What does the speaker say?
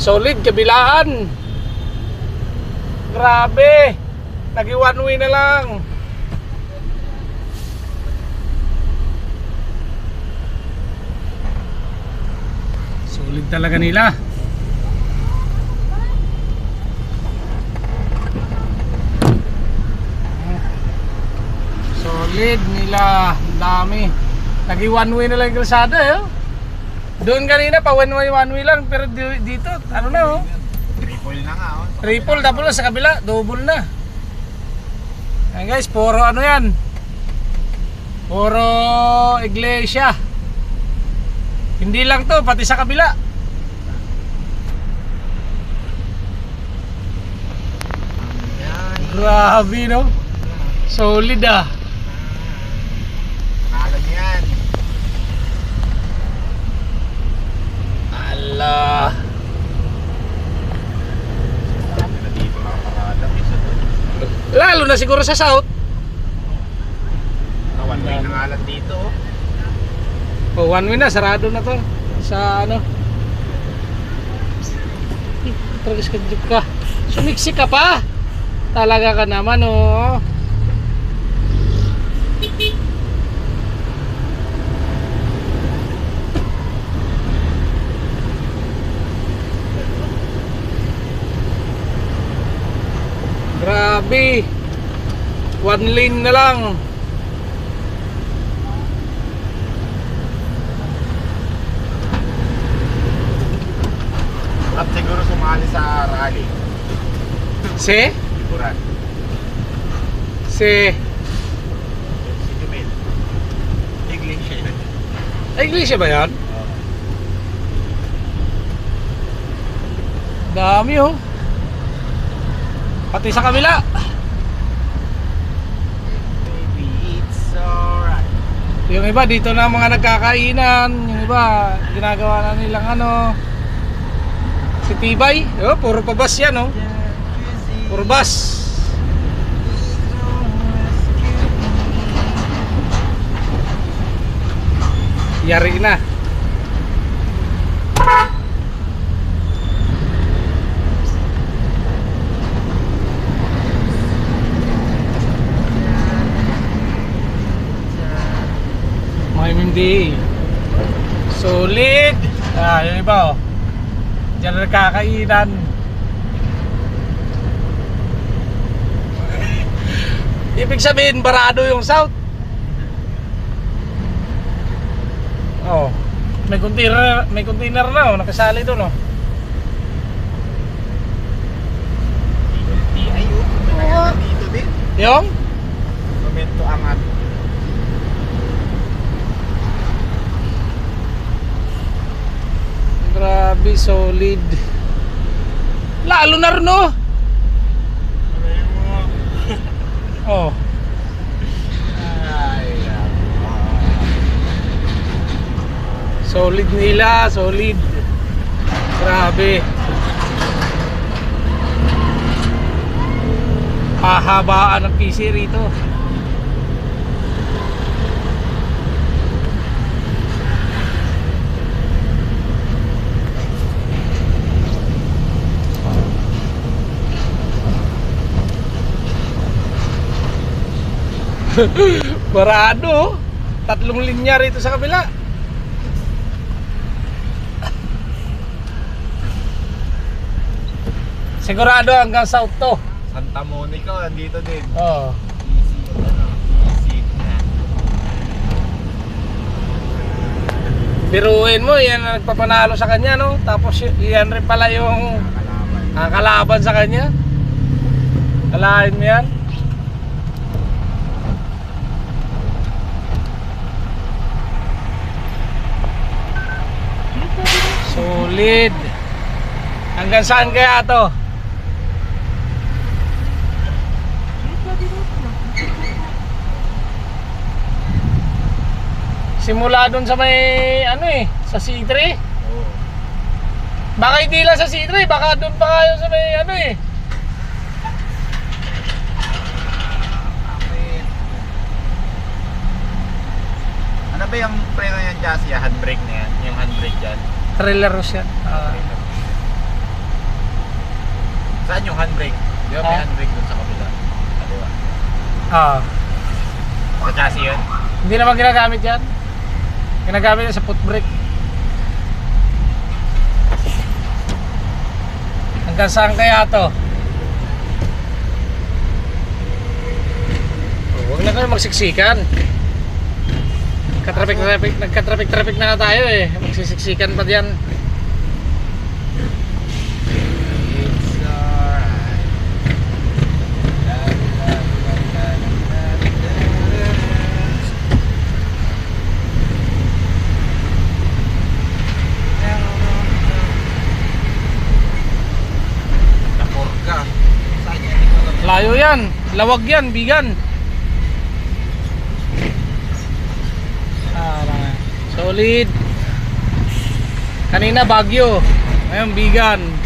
Solid, kabilaan. Grabe. Nagi one way na lang. Solid talaga nila. Solid nila. Dami. Nagi one way na lang yung kalsada eh. Doon kanina pa one way one way lang pero di- dito ano na oh. Triple na nga, oh. Triple double sa kabila, double na. Ayan guys, puro ano yan. Puro iglesia. Hindi lang to, pati sa kabila. Grabe no. Solid ah. Panalo niyo yan. Allah. Marami na dito nakakarada. Isa doon. Lalo na siguro sa south. Ah, One way na nga lang dito, oh. Oh, one way na, sarado na to. Sa ano. Tragis ka jeep ka. Sumiksi ka pa. Talaga ka naman oh. Grabe. One lane na lang. At siguro sumali sa rally. Si? Likuran. Si Si Jumel. English siya yun. Iglesia ba yan? Dami oh. Pati sa kabila. Yung iba dito na mga nagkakainan. Yung iba ginagawa na nilang ano. Si Tibay. Oh, puro pabas yan oh. Puro bus. Yari na. MMDA. Solid. Ah, yung iba oh. Diyan na nagkakainan. Ibig sabihin, barado yung south. Oh. May container, may container na oh, nakasali doon oh. Yung? Grabe, solid. Lalo na rin oh. Oh. Ay, ah. Solid nila, solid. Grabe. Pahabaan ng PC rito. Barado. oh. Tatlong linya rito sa kabila. Sigurado hanggang south to. Santa Monica, andito din. Oh. Easy na. Biruin mo, yan ang nagpapanalo sa kanya, no? Tapos yan rin pala yung ah, kalaban sa kanya. Alahin mo yan. Solid. Hanggang saan kaya to? Simula dun sa may ano eh, sa C3. Oo. Baka hindi lang sa C3, baka doon pa kayo sa may ano eh. Kapit. Ano ba yung preno yan, Jassy? Handbrake na yan? Yung handbrake dyan? Trailer yan. Ah. Saan yung handbrake? Di ba may Ah. handbrake dun sa kabila? Kaliwa. Ah, Sa chassis yun? hindi naman ginagamit yan. Ginagamit yan sa foot brake. Hanggang saan kaya to? Oh, huwag na kayo magsiksikan. Nagka-traffic-traffic, nagka-traffic-traffic na tayo eh. Magsisiksikan pa diyan. Layo yan. Lawag yan, bigan. Ah, mga- solid. Kanina Bagyo. Ngayon bigan.